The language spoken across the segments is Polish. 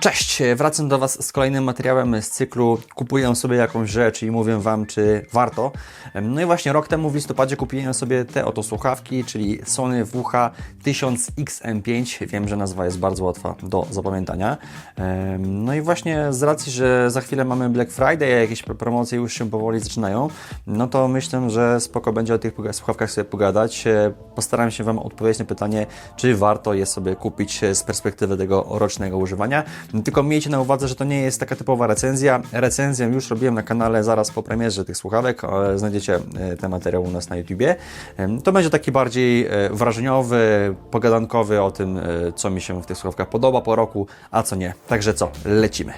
Cześć, wracam do Was z kolejnym materiałem z cyklu Kupuję sobie jakąś rzecz i mówię Wam, czy warto. No i właśnie rok temu w listopadzie kupiłem sobie te oto słuchawki, czyli Sony WH-1000XM5. Wiem, że nazwa jest bardzo łatwa do zapamiętania. No i właśnie z racji, że za chwilę mamy Black Friday, a jakieś promocje już się powoli zaczynają, no to myślę, że spoko będzie o tych słuchawkach sobie pogadać. E, Postaram się Wam odpowiedzieć na pytanie, czy warto je sobie kupić e, z perspektywy tego rocznego używania. Tylko miejcie na uwadze, że to nie jest taka typowa recenzja. Recenzję już robiłem na kanale zaraz po premierze tych słuchawek. Znajdziecie e, ten materiał u nas na YouTubie. To będzie taki bardziej e, wrażeniowy, pogadankowy o tym, e, co mi się w tych słuchawkach podoba po roku, a co nie. Także co, lecimy.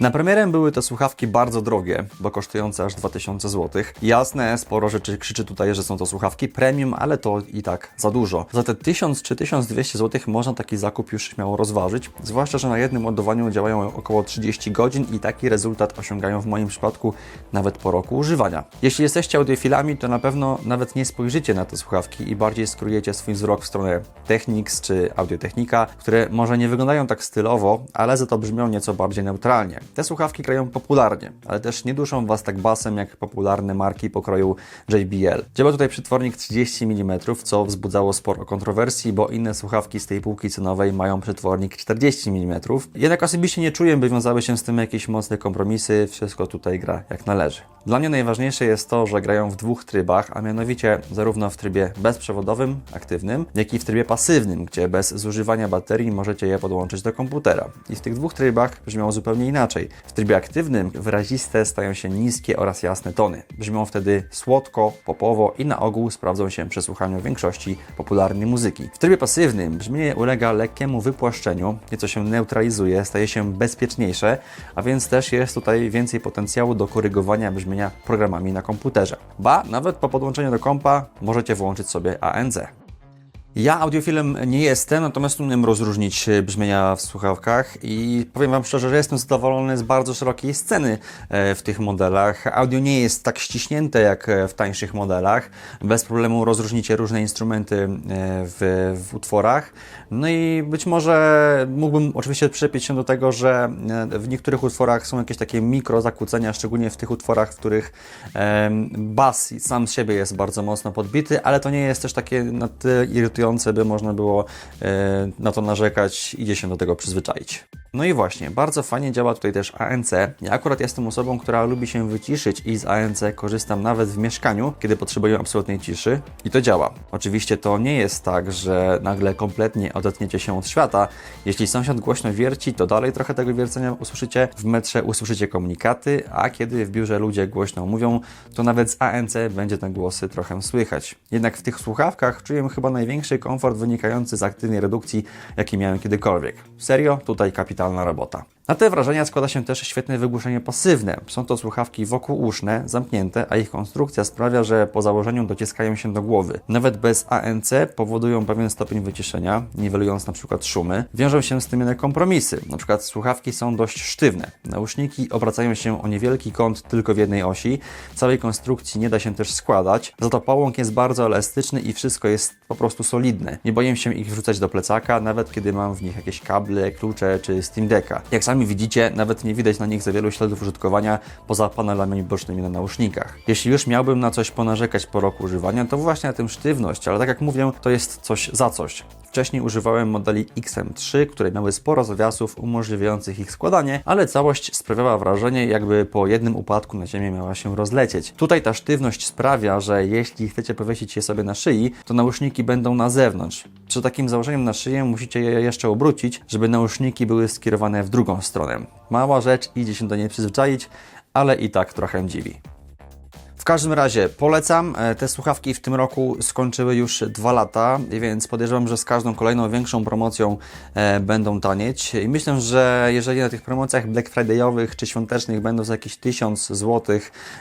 Na premierę były to słuchawki bardzo drogie, bo kosztujące aż 2000 zł. Jasne, sporo rzeczy krzyczy tutaj, że są to słuchawki premium, ale to i tak za dużo. Za te 1000 czy 1200 zł można taki zakup już śmiało rozważyć, zwłaszcza, że na jednym ładowaniu działają około 30 godzin i taki rezultat osiągają w moim przypadku nawet po roku używania. Jeśli jesteście audiofilami, to na pewno nawet nie spojrzycie na te słuchawki i bardziej skierujecie swój wzrok w stronę Technics czy Audiotechnika, które może nie wyglądają tak stylowo, ale za to brzmią nieco bardziej neutralnie. Te słuchawki grają popularnie, ale też nie duszą Was tak basem jak popularne marki pokroju JBL. Działa tutaj przetwornik 30 mm, co wzbudzało sporo kontrowersji, bo inne słuchawki z tej półki cenowej mają przetwornik 40 mm. Jednak osobiście nie czuję, by wiązały się z tym jakieś mocne kompromisy, wszystko tutaj gra jak należy. Dla mnie najważniejsze jest to, że grają w dwóch trybach, a mianowicie zarówno w trybie bezprzewodowym, aktywnym, jak i w trybie pasywnym, gdzie bez zużywania baterii możecie je podłączyć do komputera. I w tych dwóch trybach brzmią zupełnie inaczej. W trybie aktywnym wyraziste stają się niskie oraz jasne tony. Brzmią wtedy słodko, popowo i na ogół sprawdzą się przy słuchaniu większości popularnej muzyki. W trybie pasywnym brzmienie ulega lekkiemu wypłaszczeniu, nieco się neutralizuje, staje się bezpieczniejsze, a więc też jest tutaj więcej potencjału do korygowania brzmienia programami na komputerze. Ba, nawet po podłączeniu do kompa możecie włączyć sobie ANZ. Ja audiofilem nie jestem, natomiast umiem rozróżnić e, brzmienia w słuchawkach i powiem Wam szczerze, że jestem zadowolony z bardzo szerokiej sceny e, w tych modelach. Audio nie jest tak ściśnięte jak e, w tańszych modelach. Bez problemu rozróżnicie różne instrumenty w, w utworach. No i być może mógłbym oczywiście przyczepić się do tego, że w niektórych utworach są jakieś takie mikro zakłócenia, szczególnie w tych utworach, w których bas sam z siebie jest bardzo mocno podbity, ale to nie jest też takie na irytujące, by można było e, na to narzekać, idzie się do tego przyzwyczaić. No i właśnie, bardzo fajnie działa tutaj też ANC. Ja akurat jestem osobą, która lubi się wyciszyć i z ANC korzystam nawet w mieszkaniu, kiedy potrzebuję absolutnej ciszy i to działa. Oczywiście to nie jest tak, że nagle kompletnie odetniecie się od świata. Jeśli sąsiad głośno wierci, to dalej trochę tego wiercenia usłyszycie. W metrze usłyszycie komunikaty, a kiedy w biurze ludzie głośno mówią, to nawet z ANC będzie te głosy trochę słychać. Jednak w tych słuchawkach czuję chyba największy komfort wynikający z aktywnej redukcji, jaki miałem kiedykolwiek. Serio, tutaj kapitalna robota. Na te wrażenia składa się też świetne wygłuszenie pasywne. Są to słuchawki wokółuszne, zamknięte, a ich konstrukcja sprawia, że po założeniu dociskają się do głowy. Nawet bez ANC powodują pewien stopień wyciszenia, niwelując przykład szumy. Wiążą się z tym inne kompromisy. Na przykład słuchawki są dość sztywne. Nauszniki obracają się o niewielki kąt tylko w jednej osi. Całej konstrukcji nie da się też składać. Za to pałąk jest bardzo elastyczny i wszystko jest po prostu solidne. Nie boję się ich wrzucać do plecaka, nawet kiedy mam w nich jakieś kable, klucze czy Steam Decka. Jak sami widzicie, nawet nie widać na nich za wielu śladów użytkowania poza panelami bocznymi na nausznikach. Jeśli już miałbym na coś ponarzekać po roku używania, to właśnie na tym sztywność, ale tak jak mówię, to jest coś za coś. Wcześniej używałem modeli XM3, które miały sporo zawiasów umożliwiających ich składanie, ale całość sprawiała wrażenie, jakby po jednym upadku na ziemię miała się rozlecieć. Tutaj ta sztywność sprawia, że jeśli chcecie powiesić je sobie na szyi, to nauszniki będą na zewnątrz. Przy takim założeniem na szyję musicie je jeszcze obrócić, żeby nauszniki były skierowane w drugą stronę. Mała rzecz, idzie się do niej przyzwyczaić, ale i tak trochę dziwi. Każdym razie polecam. E, Te słuchawki w tym roku skończyły już dwa lata, więc podejrzewam, że z każdą kolejną większą promocją e, będą tanieć. I myślę, że jeżeli na tych promocjach Black Friday'owych czy świątecznych będą za jakieś 1000 zł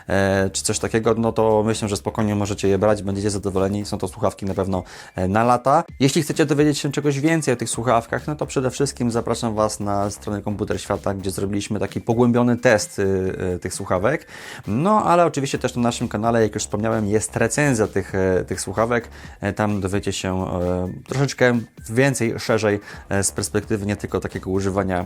e, czy coś takiego, no to myślę, że spokojnie możecie je brać, będziecie zadowoleni. Są to słuchawki na pewno na lata. Jeśli chcecie dowiedzieć się czegoś więcej o tych słuchawkach, no to przede wszystkim zapraszam Was na stronę Komputer Świata, gdzie zrobiliśmy taki pogłębiony test tych słuchawek. No ale oczywiście też na naszym naszym kanale, jak już wspomniałem, jest recenzja tych, e, tych słuchawek. E, Tam dowiecie się e, troszeczkę więcej, szerzej z perspektywy nie tylko takiego używania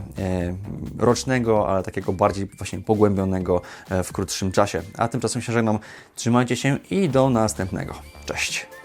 rocznego, ale takiego bardziej właśnie pogłębionego w krótszym czasie. A tymczasem się żegnam. Trzymajcie się i do następnego. Cześć!